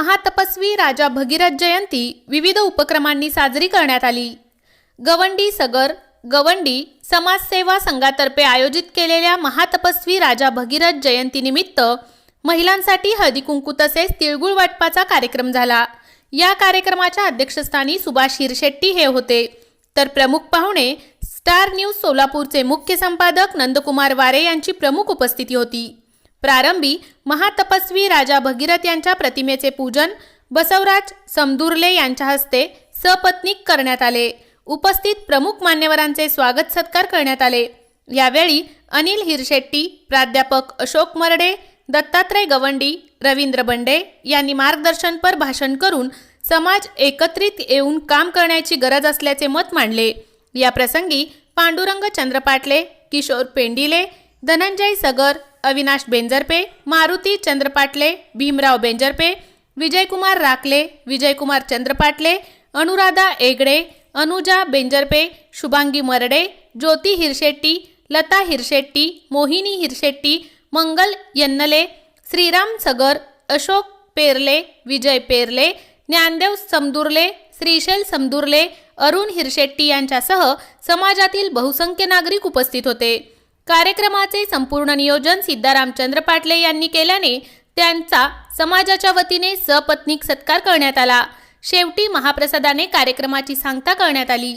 महातपस्वी राजा भगीरथ जयंती विविध उपक्रमांनी साजरी करण्यात आली. गवंडी सगर गवंडी समाजसेवा संघातर्फे आयोजित केलेल्या महातपस्वी राजा भगीरथ जयंतीनिमित्त महिलांसाठी हळदी कुंकू तसेच तिळगुळ वाटपाचा कार्यक्रम झाला. या कार्यक्रमाच्या अध्यक्षस्थानी सुभाष हिरशेट्टी हे होते. तर प्रमुख पाहुणे स्टार न्यूज सोलापूरचे मुख्य संपादक नंदकुमार वारे यांची प्रमुख उपस्थिती होती. प्रारंभी महातपस्वी राजा भगीरथ यांच्या प्रतिमेचे पूजन बसवराज समदुर्ले यांच्या हस्ते सपत्नीक करण्यात आले. उपस्थित प्रमुख मान्यवरांचे स्वागत सत्कार करण्यात आले. यावेळी अनिल हिरशेट्टी प्राध्यापक अशोक मरडे दत्तात्रय गवंडी रवींद्र बंडे यांनी मार्गदर्शनपर भाषण करून समाज एकत्रित येऊन काम करण्याची गरज असल्याचे मत मांडले. या प्रसंगी पांडुरंग चंद्रपाटले किशोर पेंडिले धनंजय सगर अविनाश बेंजरपे मारुती चंद्रपाटले भीमराव बेंजरपे विजयकुमार राकले विजयकुमार चंद्रपाटले अनुराधा एगडे अनुजा बेंजरपे शुभांगी मरडे ज्योती हिरशेट्टी लता हिरशेट्टी मोहिनी हिरशेट्टी मंगल यन्नले श्रीराम सगर अशोक पेरले विजय पेरले ज्ञानदेव समदुर्ले श्रीशैल समदुर्ले अरुण हिरशेट्टी यांच्यासह समाजातील बहुसंख्य नागरिक उपस्थित होते. कार्यक्रमाचे संपूर्ण नियोजन सिद्धाराम चंद्र पाटले यांनी केल्याने त्यांचा समाजाच्या वतीने सपत्नीक सत्कार करण्यात आला. शेवटी महाप्रसादाने कार्यक्रमाची सांगता करण्यात आली.